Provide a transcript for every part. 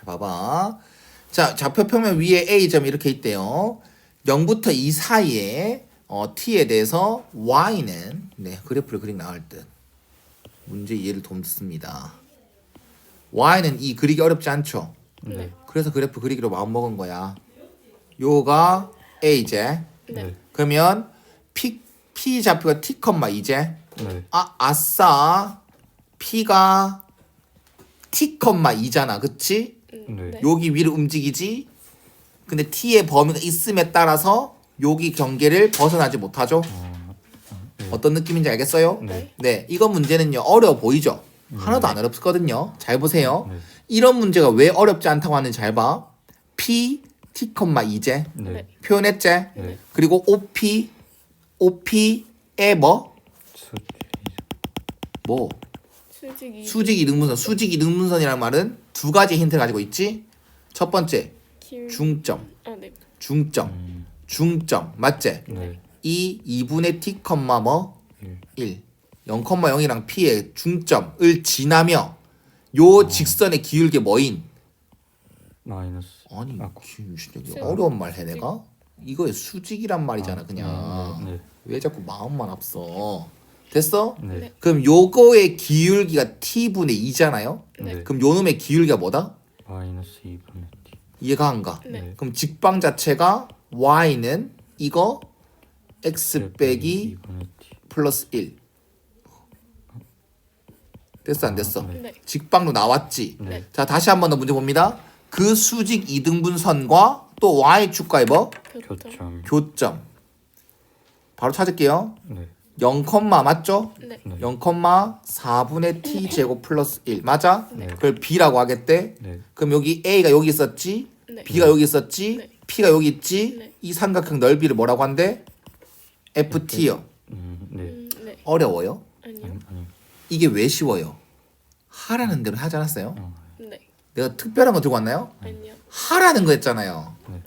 잘 봐봐. 자, 좌표 평면 위에 A점 이렇게 있대요. 0부터 2 사이에 어, T에 대해서 Y는 네, 그래프를 그리 나올 듯. 문제 이해를 돕습니다. Y는 이 그리기 어렵지 않죠? 네. 그래서 그래프 그리기로 마음 먹은 거야. 요가 A제. 네. 그러면 P, P 좌표가 T, 이제 네. 아, 아싸. P가 T, 2잖아. 그치? 네. 네. 여기 위로 움직이지. 근데 T의 범위가 있음에 따라서 여기 경계를 벗어나지 못하죠. 어떤 느낌인지 알겠어요? 네. 네, 이건 문제는요 어려워 보이죠? 하나도 안 어렵거든요. 잘 보세요. 네. 이런 문제가 왜 어렵지 않다고 하는지 잘 봐. P, T, 2제 네. 네. 표현했지? 네. 그리고 OP, OP에 뭐? 수지. 뭐? 수직이 수직 이등분선. 수직 이등분선이라는 말은 두 가지 힌트를 가지고 있지. 첫 번째, 길... 중점, 아, 네. 중점, 음. 중점. 맞지? 네. 이 2분의 t, 뭐? 일. 1. 0,0이랑 p의 중점을 지나며 요 직선의 기울기 뭐인? 마이너스. 아니, 아, 기- 저기 수직. 어려운 말 해 내가? 이거의 수직이란 말이잖아 그냥. 네. 왜 자꾸 마음만 앞서? 됐어? 네. 네. 그럼 요거의 기울기가 t분의 2잖아요? 네. 그럼 요 놈의 기울기가 뭐다? 마이너스 2분의 t. 이해가 안 가? 네. 그럼 직방 자체가 y는 이거 x 빼기 2분의 t. 플러스 1 됐어 안 됐어? 네. 네. 직방도 나왔지? 네. 자 다시 한 번 더 문제 봅니다 그 수직 이등분선과 또 y축과의 뭐? 교점. 교점. 교점 바로 찾을게요 네. 0, 맞죠? 네. 네. 0,4분의 t 제곱 플러스 1 맞아? 네. 그걸 b라고 하겠대 네. 그럼 여기 a가 여기 있었지 네. b가 여기 있었지 네. p가 여기 있지 네. 이 삼각형 넓이를 뭐라고 한대? ft요 음. 네. 음, 네. 어려워요? 아니요. 아니, 아니. 이게 왜 쉬워요? 하라는 대로 하지 않았어요? 어. 네. 내가 특별한 거 들고 왔나요? 아니요. 하라는 거 했잖아요. 네.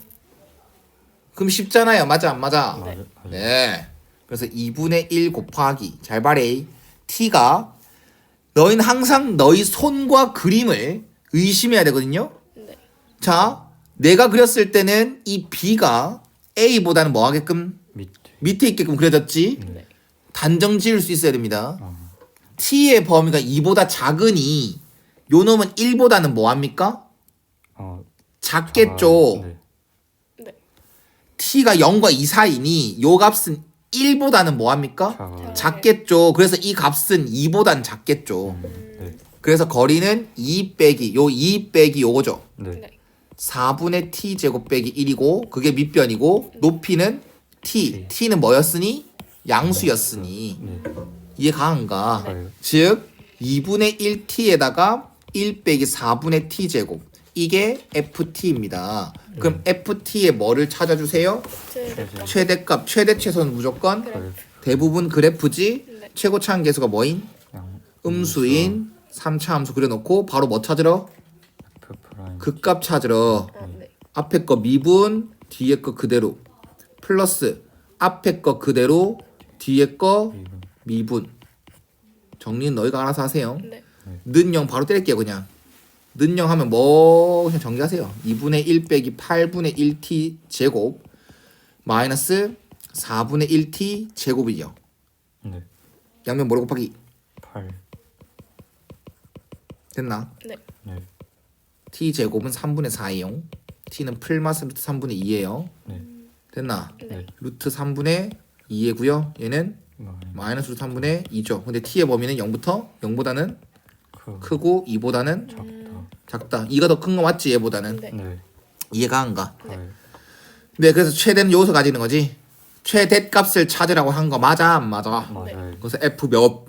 그럼 쉽잖아요. 맞아 안 맞아? 네. 맞아. 맞아. 네. 그래서 2분의 1 곱하기 잘 말해. t가 너희는 항상 너희 손과 그림을 의심해야 되거든요. 네. 자, 내가 그렸을 때는 이 b가 a보다는 뭐 하게끔 밑에. 밑에 있게끔 그려졌지. 네. 단정 지을 수 있어야 됩니다. 어. t의 범위가 2보다 작으니 요 놈은 1보다는 뭐 합니까? 어. 작겠죠. 아, 네. 네. t가 0과 2 사이니 요 값은 1보다는 뭐 합니까? 자. 작겠죠. 그래서 이 값은 2보단 작겠죠. 네. 그래서 거리는 2 빼기 요 2 빼기 요거죠. 네. 네. 4분의 t 제곱 빼기 1이고 그게 밑변이고 높이는 t. t는 뭐였으니? 양수였으니 네. 이해가 안 가. 가요. 즉 2분의 1t에다가 1 빼기 4분의 t 제곱 이게 ft입니다. 그럼 ft의 뭐를 찾아주세요? 제 최대. 최대값, 최대 최소는 무조건 그래프. 대부분 그래프지. 네. 최고 차항 계수가 뭐인? 양. 음수인 3차 함수 그려놓고 바로 뭐 찾으러? F 프라임. 극값 찾으러 아, 네. 앞에 거 미분, 뒤에 거 그대로 플러스 앞에 거 그대로 뒤에 거. 미분 정리는 너희가 알아서 하세요. 네. 는 영 바로 때릴게요 그냥 는영 하면 뭐 그냥 정리하세요 2분의 1 빼기 8분의 1t 제곱 마이너스 4분의 1t 제곱이요 네. 양면 모래 곱하기 8. 됐나? 네. 네. t 제곱은 3분의 4이요 t는 풀마스 루트 3분의 2예요 네. 됐나? 네. 루트 3분의 2이고요 얘는 마이너스. 마이너스 루트 3분의 2죠 근데 t의 범위는 0부터 0보다는 크. 크고 2보다는 작다. 작다 2가 더 큰 거 맞지 얘보다는 네. 네. 이해가 안 가? 8. 네, 그래서 최대는 요소 가지는 거지. 최대 값을 찾으라고 한 거 맞아, 안 맞아? 맞아요. 그래서 f 몇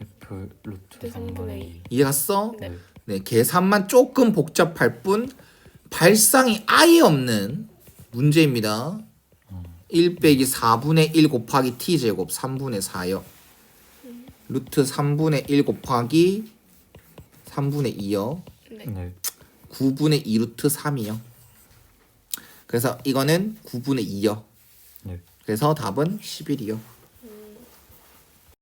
F 루트 네, 3분의 3분의 2. 2. 이해 갔어? 네. 네, 계산만 조금 복잡할 뿐 발상이 아예 없는 문제입니다. 1 빼기 4분의 1 곱하기 t 제곱 3분의 4요. 루트 3분의 1 곱하기 3분의 2요. 네. 네. 9분의 2 루트 3이요. 그래서 이거는 9분의 2요. 네. 그래서 답은 11이요.